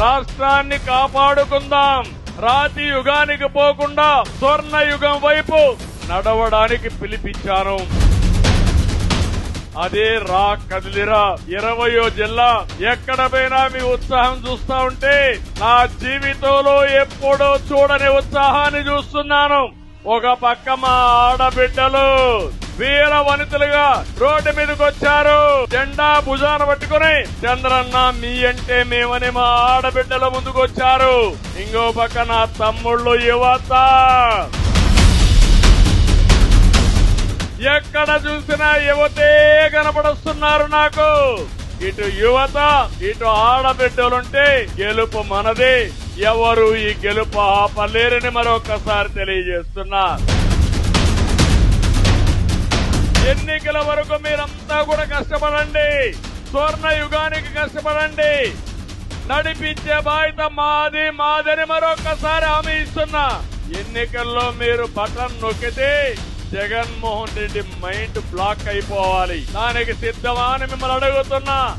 రాష్ట్రాన్ని కాపాడుకుందాం. రాతి యుగానికి పోకుండా స్వర్ణ యుగం వైపు నడవడానికి పిలిపించాను అదే రా కదిలిరా. ఇరవయో జిల్లా ఎక్కడ పోయినా మీ ఉత్సాహం చూస్తా ఉంటే నా జీవితంలో ఎప్పుడో చూడని ఉత్సాహాన్ని చూస్తున్నాను. ఒక పక్క మా ఆడబిడ్డలు. వీర వనితలుగా రోడ్డు మీదకి వచ్చారు. జెండా భుజాన పట్టుకుని చంద్రన్న మీ అంటే మేమని మా ఆడబిడ్డల ముందుకు వచ్చారు. ఇంకో పక్క నా తమ్ముళ్ళు యువత. ఎక్కడ చూసినా యువతే కనపడొస్తున్నారు నాకు. ఇటు యువత ఇటు ఆడబిడ్డలుంటే గెలుపు మనదే. ఎవరు ఈ గెలుపు ఆపలేరని మరొకసారి తెలియజేస్తున్నా. వరకు మీరంతా కూడా కష్టపడండి. స్వర్ణ యుగానికి కష్టపడండి. నడిపించే బాధ్యత మాది మాదని మరొకసారి హామీ ఇస్తున్నా. ఎన్నికల్లో మీరు బటన్ నొక్కితే జగన్మోహన్ రెడ్డి మైండ్ బ్లాక్ అయిపోవాలి. దానికి సిద్ధమా అని మిమ్మల్ని అడుగుతున్నా.